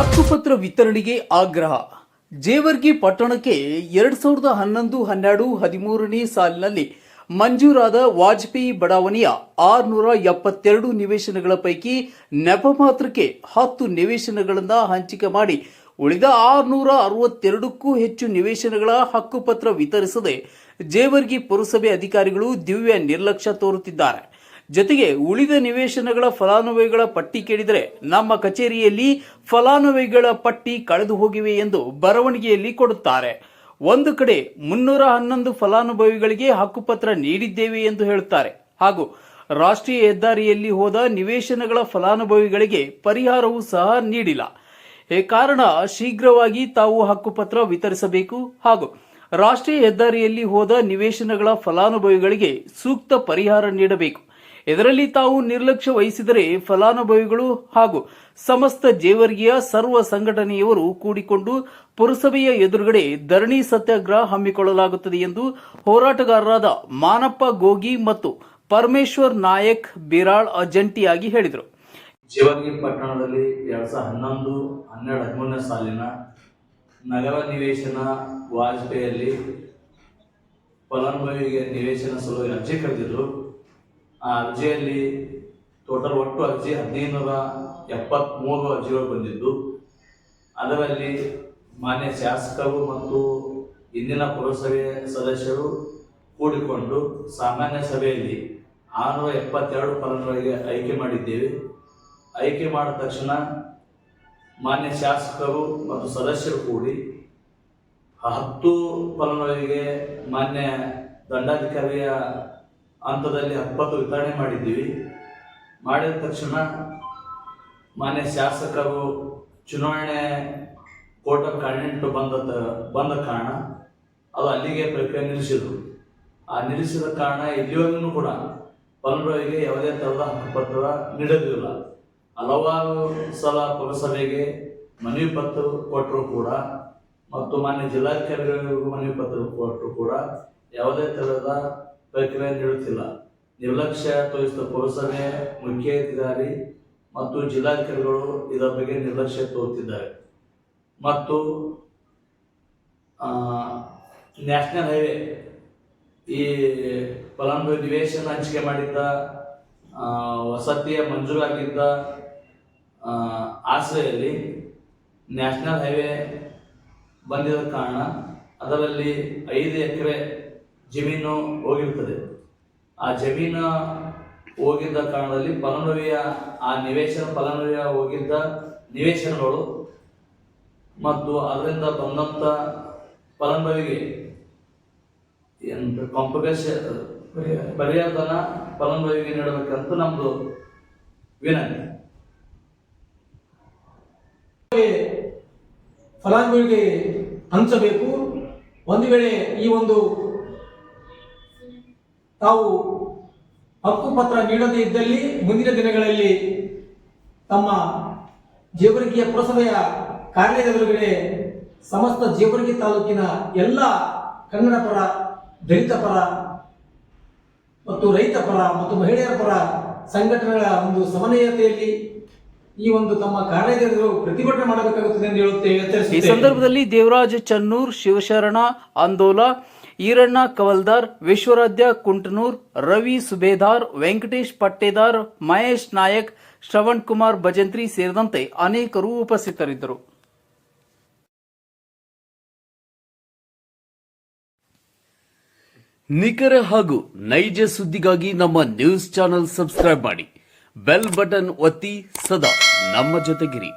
ಹಕ್ಕುಪತ್ರ ವಿತರಣೆಗೆ ಆಗ್ರಹ. ಜೇವರ್ಗಿ ಪಟ್ಟಣಕ್ಕೆ ಎರಡ್ ಸಾವಿರದ ಹನ್ನೊಂದು ಹನ್ನೆರಡು ಹದಿಮೂರನೇ ಸಾಲಿನಲ್ಲಿ ಮಂಜೂರಾದ ವಾಜಪೇಯಿ ಬಡಾವಣೆಯ ಆರುನೂರ ಎಪ್ಪತ್ತೆರಡು ನಿವೇಶನಗಳ ಪೈಕಿ ನೆಪ ಮಾತ್ರಕ್ಕೆ ಹತ್ತು ನಿವೇಶನಗಳನ್ನು ಹಂಚಿಕೆ ಮಾಡಿ ಉಳಿದ ಆರುನೂರ ಅರವತ್ತೆರಡಕ್ಕೂ ಹೆಚ್ಚು ನಿವೇಶನಗಳ ಹಕ್ಕುಪತ್ರ ವಿತರಿಸದೆ ಜೇವರ್ಗಿ ಪುರಸಭೆ ಅಧಿಕಾರಿಗಳು ದಿವ್ಯ ನಿರ್ಲಕ್ಷ್ಯ ತೋರುತ್ತಿದ್ದಾರೆ. ಜೊತೆಗೆ ಉಳಿದ ನಿವೇಶನಗಳ ಫಲಾನುಭವಿಗಳ ಪಟ್ಟಿ ಕೇಳಿದರೆ ನಮ್ಮ ಕಚೇರಿಯಲ್ಲಿ ಫಲಾನುಭವಿಗಳ ಪಟ್ಟಿ ಕಳೆದು ಹೋಗಿವೆ ಎಂದು ಬರವಣಿಗೆಯಲ್ಲಿ ಕೊಡುತ್ತಾರೆ. ಒಂದು ಕಡೆ ಮುನ್ನೂರ ಹನ್ನೊಂದು ಫಲಾನುಭವಿಗಳಿಗೆ ಹಕ್ಕುಪತ್ರ ನೀಡಿದ್ದೇವೆ ಎಂದು ಹೇಳುತ್ತಾರೆ. ಹಾಗೂ ರಾಷ್ಟ್ರೀಯ ಹೆದ್ದಾರಿಯಲ್ಲಿ ಹೋದ ನಿವೇಶನಗಳ ಫಲಾನುಭವಿಗಳಿಗೆ ಪರಿಹಾರವೂ ಸಹ ನೀಡಿಲ್ಲ. ಈ ಕಾರಣ ಶೀಘ್ರವಾಗಿ ತಾವು ಹಕ್ಕುಪತ್ರ ವಿತರಿಸಬೇಕು. ಹಾಗೂ ರಾಷ್ಟ್ರೀಯ ಹೆದ್ದಾರಿಯಲ್ಲಿ ಹೋದ ನಿವೇಶನಗಳ ಫಲಾನುಭವಿಗಳಿಗೆ ಸೂಕ್ತ ಪರಿಹಾರ ನೀಡಬೇಕು. ಇದರಲ್ಲಿ ತಾವು ನಿರ್ಲಕ್ಷ್ಯ ವಹಿಸಿದರೆ ಫಲಾನುಭವಿಗಳು ಹಾಗೂ ಸಮಸ್ತ ಜೇವರ್ಗಿಯ ಸರ್ವ ಸಂಘಟನೆಯವರು ಕೂಡಿಕೊಂಡು ಪುರಸಭೆಯ ಎದುರುಗಡೆ ಧರಣಿ ಸತ್ಯಾಗ್ರಹ ಹಮ್ಮಿಕೊಳ್ಳಲಾಗುತ್ತದೆ ಎಂದು ಹೋರಾಟಗಾರರಾದ ಮಾನಪ್ಪ ಗೋಗಿ ಮತ್ತು ಪರಮೇಶ್ವರ್ ನಾಯಕ್ ಬಿರಾಳ್ ಅಜಂಟಿಯಾಗಿ ಹೇಳಿದರು. ಜೀವರ್ಗಿ ಪಟ್ಟಣದಲ್ಲಿ ಎರಡ್ ಸಾವಿರದ ಹನ್ನೊಂದು ಹನ್ನೆರಡು ಹದಿಮೂರನೇ ಸಾಲಿನ ನಗರ ನಿವೇಶನ ವಾಜಪೇಯಿಯಲ್ಲಿ ಫಲಾನುಭವಿಗೆ ನಿವೇಶನ ಸಲುವಾಗಿ ಅರ್ಜಿ ಕರೆದಿದ್ರು. ಆ ಅರ್ಜಿಯಲ್ಲಿ ಟೋಟಲ್ ಒಟ್ಟು ಅರ್ಜಿ ಹದಿನೈದುನೂರ ಎಪ್ಪತ್ತ್ಮೂರು ಅರ್ಜಿಗಳು ಬಂದಿದ್ದು. ಅದರಲ್ಲಿ ಮಾನ್ಯ ಶಾಸಕರು ಮತ್ತು ಇಂದಿನ ಪುರಸಭೆ ಸದಸ್ಯರು ಕೂಡಿಕೊಂಡು ಸಾಮಾನ್ಯ ಸಭೆಯಲ್ಲಿ ಆರುನೂರ ಎಪ್ಪತ್ತೆರಡು ಫಲಗಳಿಗೆ ಆಯ್ಕೆ ಮಾಡಿದ್ದೇವೆ. ಆಯ್ಕೆ ಮಾಡಿದ ತಕ್ಷಣ ಮಾನ್ಯ ಶಾಸಕರು ಮತ್ತು ಸದಸ್ಯರು ಕೂಡಿ ಹತ್ತು ಫಲಗಳಿಗೆ ಮಾನ್ಯ ದಂಡಾಧಿಕಾರಿಯ ಹಂತದಲ್ಲಿ ಹತ್ತು ವಿತರಣೆ ಮಾಡಿದ್ದೀವಿ. ಮಾಡಿದ ತಕ್ಷಣ ಮಾನ್ಯ ಶಾಸಕರು ಚುನಾವಣೆ ಕೋಟ ಆಫ್ ಬಂದ ಬಂದ ಕಾರಣ ಅದು ಅಲ್ಲಿಗೆ ಪ್ರಕ್ರಿಯೆ ನಿಲ್ಲಿಸಿದ್ರು. ಆ ನಿಲ್ಲಿಸಿದ ಕಾರಣ ಇಲ್ಲಿವರೆಗೂ ಕೂಡ ಫಲಾನುಭವಿಗೆ ಯಾವುದೇ ಥರದ ಹಕ್ಕುಪತ್ರ ನೀಡಲಿಲ್ಲ ಹಲವಾರು ಸಲ ಪುರಸಭೆಗೆ ಮನವಿ ಪತ್ರ ಕೊಟ್ಟರು ಕೂಡ ಮತ್ತು ಮಾನ್ಯ ಜಿಲ್ಲಾಧಿಕಾರಿಗಳಿಗೂ ಮನವಿ ಪತ್ರ ಕೊಟ್ಟರು ಕೂಡ ಯಾವುದೇ ಥರದ ಪ್ರಕ್ರಿಯೆ ನೀಡುತ್ತಿಲ್ಲ ನಿರ್ಲಕ್ಷ್ಯ ತೋರಿಸಿದ ಪುರಸಭೆ ಮುಖ್ಯ ಅಧಿಕಾರಿ ಮತ್ತು ಜಿಲ್ಲಾಧಿಕಾರಿಗಳು ಇದರ ಬಗ್ಗೆ ನಿರ್ಲಕ್ಷ್ಯ ತೋರುತ್ತಿದ್ದಾರೆ. ಮತ್ತು ನ್ಯಾಷನಲ್ ಹೈವೇ ಈ ಫಲಾನುಭವಿ ನಿವೇಶನ ಹಂಚಿಕೆ ಮಾಡಿದ್ದ ವಸತಿಯ ಮಂಜೂರಾಗಿದ್ದ ಆ, ಆಶ್ರಯಲ್ಲಿ ನ್ಯಾಷನಲ್ ಹೈವೇ ಬಂದಿರೋ ಕಾರಣ ಅದರಲ್ಲಿ ಐದು ಎಕರೆ ಜಮೀನು ಹೋಗಿರ್ತದೆ. ಆ ಜಮೀನು ಹೋಗಿದ್ದ ಕಾರಣದಲ್ಲಿ ಫಲಾನುಭವಿಯ ಆ ನಿವೇಶನ ಫಲಾನುಭವಿಯ ಹೋಗಿದ್ದ ನಿವೇಶನಗಳು ಮತ್ತು ಅದರಿಂದ ಬಂದಂಥ ಫಲಾನುಭವಿಗೆ ಕಾಂಪನ್ಸೇಷನ್ ಪರಿಹಾರಧನ ಫಲಾನುಭವಿಗೆ ನೀಡಬೇಕಂತ ನಮ್ಮದು ವಿನಂತಿ. ಫಲಾನುಭವಿಗೆ ಹಂಚಬೇಕು. ಒಂದು ವೇಳೆ ಈ ಒಂದು ತಾವು ಹಕ್ಕುಪತ್ರ ನೀಡದೇ ಇದ್ದಲ್ಲಿ ಮುಂದಿನ ದಿನಗಳಲ್ಲಿ ತಮ್ಮ ಜೇವರ್ಗಿಯ ಪುರಸಭೆಯ ಕಾರ್ಯಾಲಯದ ಎದುರುಗಡೆ ಸಮಸ್ತ ಜೇವರ್ಗಿ ತಾಲೂಕಿನ ಎಲ್ಲ ಕನ್ನಡ ಪರ, ದಲಿತ ಪರ ಮತ್ತು ರೈತ ಪರ ಮತ್ತು ಮಹಿಳೆಯರ ಪರ ಸಂಘಟನೆಗಳ ಒಂದು ಸಮನ್ವಯತೆಯಲ್ಲಿ ಈ ಒಂದು ತಮ್ಮ ಕಾರ್ಯಾಲಯದ ಪ್ರತಿಭಟನೆ ಮಾಡಬೇಕಾಗುತ್ತದೆ ಎಂದು ಹೇಳುತ್ತೆ ಈ ಸಂದರ್ಭದಲ್ಲಿ ದೇವರಾಜ್ ಚನ್ನೂರ್ ಶಿವಶರಣ ಆಂದೋಲ ಈರಣ್ಣ ಕವಲ್ದಾರ್ ವಿಶ್ವರಾಧ್ಯ ಕುಂಟನೂರ್ ರವಿ ಸುಬೇದಾರ್ ವೆಂಕಟೇಶ್ ಪಟ್ಟೇದಾರ್ ಮಹೇಶ್ ನಾಯಕ್ ಶ್ರವಣ್ ಕುಮಾರ್ ಭಜಂತ್ರಿ ಸೇರಿದಂತೆ ಅನೇಕರು ಉಪಸ್ಥಿತರಿದ್ದರು. ನಿಖರ ಹಾಗೂ ನೈಜ ಸುದ್ದಿಗಾಗಿ ನಮ್ಮ ನ್ಯೂಸ್ ಚಾನೆಲ್ ಸಬ್ಸ್ಕ್ರೈಬ್ ಮಾಡಿ. ಬೆಲ್ ಬಟನ್ ಒತ್ತಿ ಸದಾ ನಮ್ಮ ಜೊತೆಗಿರಿ.